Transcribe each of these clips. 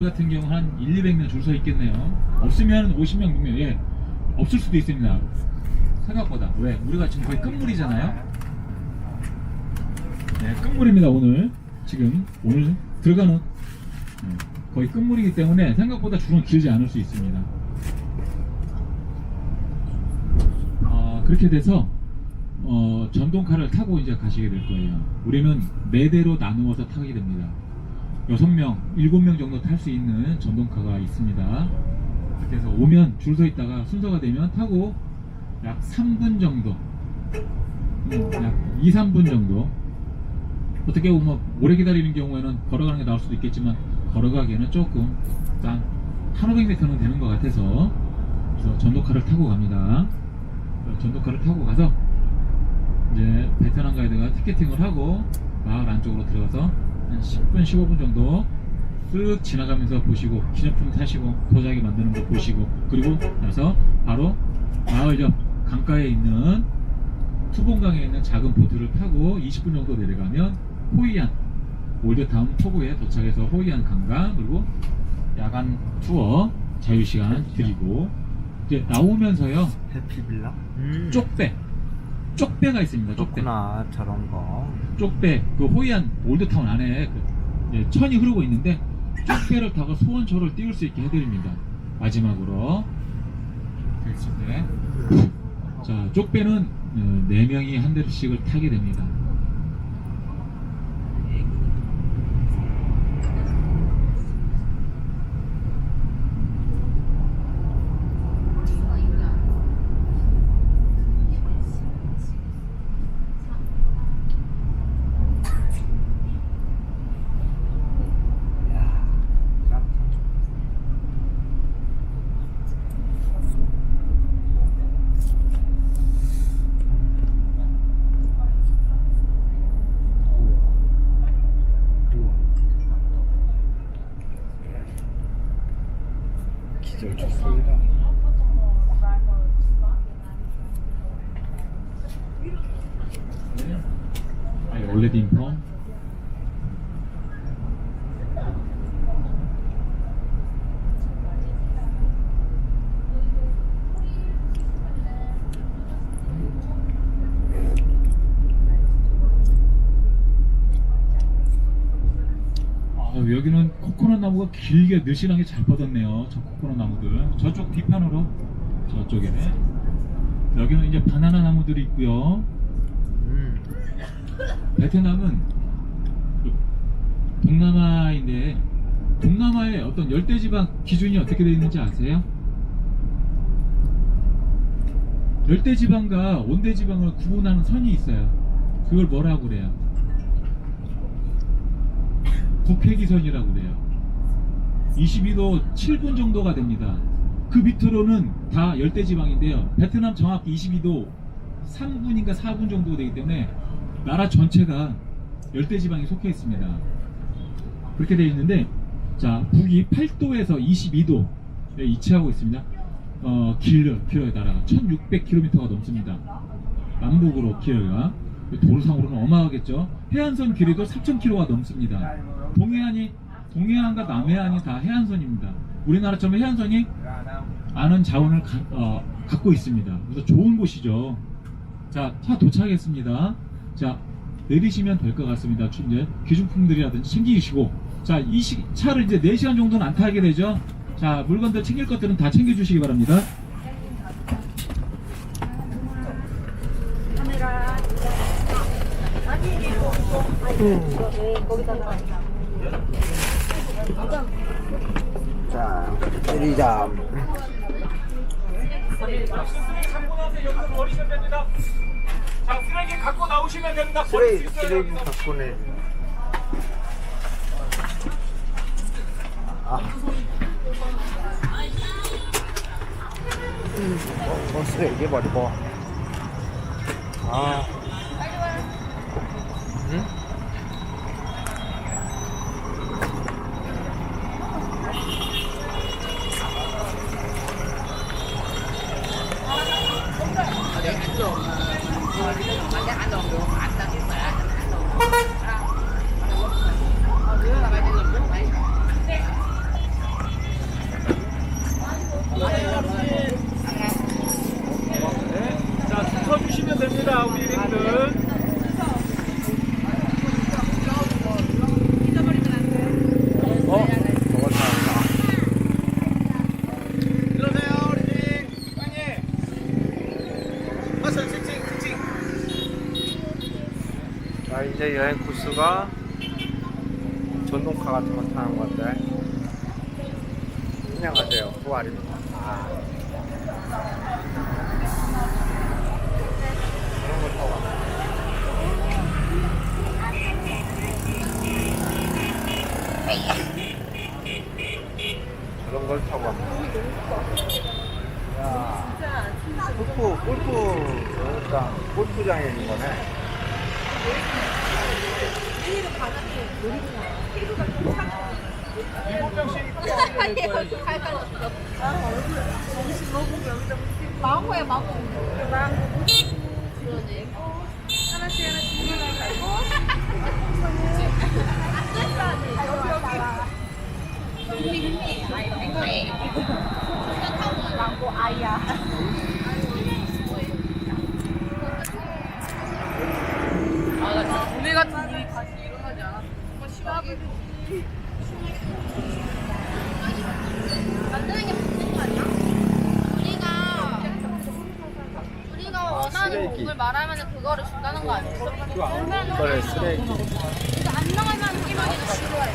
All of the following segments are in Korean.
같은 경우 한 1, 200명 줄 서 있겠네요. 없으면 50명, 100명. 예. 없을 수도 있습니다. 생각보다. 왜? 우리가 지금 거의 끝물이잖아요. 네, 끝물입니다, 오늘. 지금 오늘 들어가는 네, 거의 끝물이기 때문에 생각보다 줄은 길지 않을 수 있습니다. 어, 그렇게 돼서 어, 전동카를 타고 이제 가시게 될 거예요. 우리는 매대로 나누어서 타게 됩니다. 6명, 7명 정도 탈 수 있는 전동카가 있습니다. 그래서 오면 줄 서 있다가 순서가 되면 타고 약 3분 정도, 음, 약 2, 3분 정도. 어떻게 보면 오래 기다리는 경우에는 걸어가는 게 나을 수도 있겠지만 걸어가기에는 조금 한 1,500m는 되는 것 같아서 그래서 전동카를 타고 갑니다. 전동카를 타고 가서 이제 베트남 가이드가 티켓팅을 하고 마을 안쪽으로 들어가서 한 10분, 15분 정도 쓱 지나가면서 보시고 기념품 사시고 도자기 만드는 거 보시고 그리고 나서 바로 마을 옆 강가에 있는 투봉강에 있는 작은 보트를 타고 20분 정도 내려가면 호이안 올드타운 포구에 도착해서 호이안 관광 그리고 야간 투어 자유시간 드리고 이제 나오면서요 해피빌라? 음. 쪽배 쪽배가 있습니다 쪽배 좋구나 저런 거. 쪽배 그 호이안 올드타운 안에 그 이제 천이 흐르고 있는데 쪽배를 타고 소원초를 띄울 수 있게 해드립니다. 마지막으로. 자 쪽배는 어, 네 명이 한 대씩을 타게 됩니다. 기절 좋습니다. 여기는 코코넛 나무가 길게 느실하게 잘 뻗었네요. 저 코코넛 나무들. 저쪽 뒤편으로 저쪽에는 여기는 이제 바나나 나무들이 있고요. 음. 베트남은 그 동남아인데 동남아의 어떤 열대지방 기준이 어떻게 되어 있는지 아세요? 열대지방과 온대지방을 구분하는 선이 있어요. 그걸 뭐라고 그래요? 북회기선이라고 그래요. 22도 7분 정도가 됩니다. 그 밑으로는 다 열대지방인데요. 베트남 정확히 22도 3분인가 4분 정도 되기 때문에 나라 전체가 열대지방에 속해 있습니다. 그렇게 되어 있는데, 자, 북이 8도에서 22도에 위치하고 있습니다. 어, 길러, 길어의 나라가 1600km가 넘습니다. 남북으로 길어가. 도로상으로는 어마하겠죠. 해안선 길이도 3000km가 넘습니다. 동해안이, 동해안과 남해안이 다 해안선입니다. 우리나라처럼 해안선이 많은 자원을 가- 어, 갖고 있습니다. 그래서 좋은 곳이죠. 자, 차 도착했습니다. 자, 내리시면 될 것 같습니다. 주- 이제 기준품들이라든지 챙기시고. 자, 이 시, 차를 이제 4시간 정도는 안 타게 되죠. 자, 물건들 챙길 것들은 다 챙겨주시기 바랍니다. 자, 내리자. 자, 쓰레기 갖고 나오시면 됩니다. 쓰레기, 쓰레기 갖고 내. 아. 어, 어, 쓰레기 버리고. 아. 응? นะคะลองดูค่ะ 이제 여행 코스가 전동카 같은 거 타는 건데 안녕하세요. 부활입니다. 아. 그런 걸 타고 야. 골프 골프 그러니까 골프장에 있는 거네 망고야 망고. 망고. 그러네. 하나씩 하나씩 갈고. 망고 아이야. 아, 나 오늘 같은. 만드는 게 맞는 거 아니야? 우리가 우리가 원하는 쓰레기. 곡을 말하면 그거를 준다는 거 아니야? 그러면 그래 쓰레기 이거 안 나가면 우리만이 싫어해.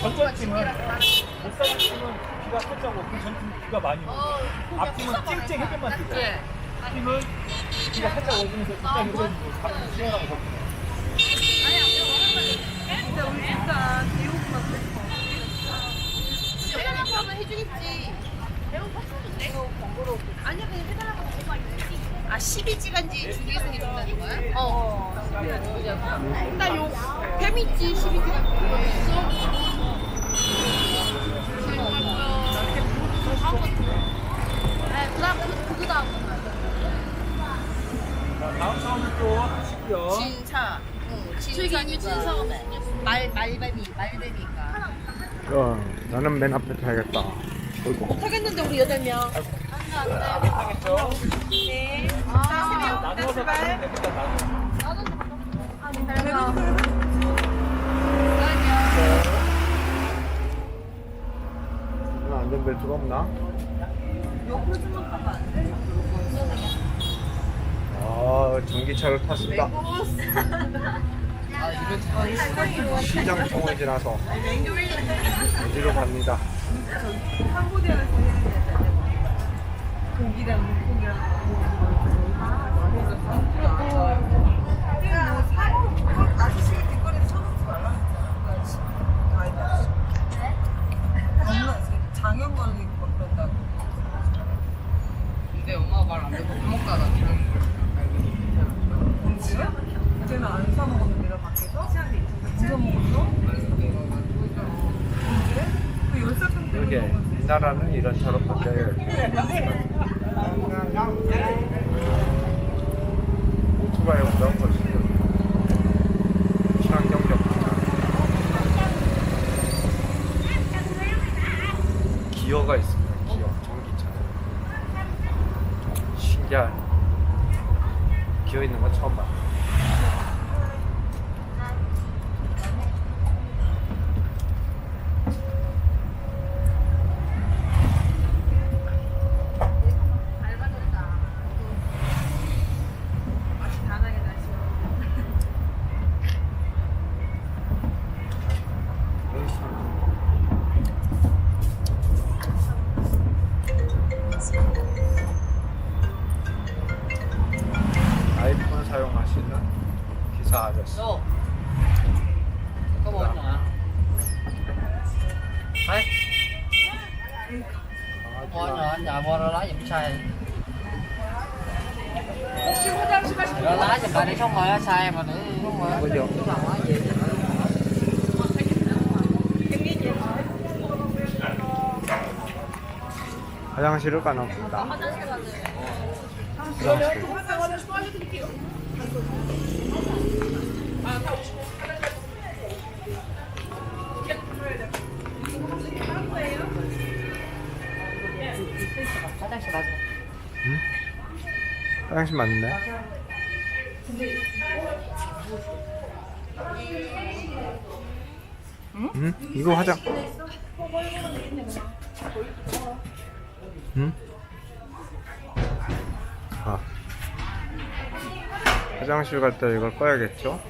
전전팀은 못살팀은 비가 컸자고 그 전팀 비가 많이 오고 어, 앞팀은 쨍쨍 햇볕만 뜨고 예. 팀은 비가 살짝 오면서 적당히 흐려지고 가끔 시원하고 덥고 근데 우리 진짜 배고프면 해달라고 하면 해주겠지. 아니야 그냥 해달라고 하면 아 12시간지 중에서 해준다는 거야? 어. 나 요 뱀있지 12시간? 네, 그다음 그, 그 다음 자, 다음 싸움을 또 하시고요. 진사 응, 저희가 유진서가 무슨 말 말뱀이 말뱀이니까. 어, 나는 맨 앞에 타야겠다. 어이구. 타겠는데 우리 여덟 명? 네. 아, 가면 됩니다 나누어서. 이거 안전벨트가 없나? 아 전기차를 탔습니다. 시장 통을 지나서 어디로 갑니다. 장영광이 그런다고. 근데 엄마가 말 안 듣고 밥 먹다가 언제요? 그때는 안 사 먹었는데 나 밖에서? 집에서 먹었어? 언제? 그 열사병 때 이렇게 이 나라는 이런 차로 바뀌어요 오토바이 운전 것이 친환경적 기어가 있습니다. 기어 전기차. 신기한 기어 있는 건 처음 봐 단하 Nói gì? 화장실을 가놓습니다 화장실 화장실 가자. 화장실 맞는데? 응? 이거 화장. 응? 아. 화장실 갈 때 이걸 꺼야겠죠?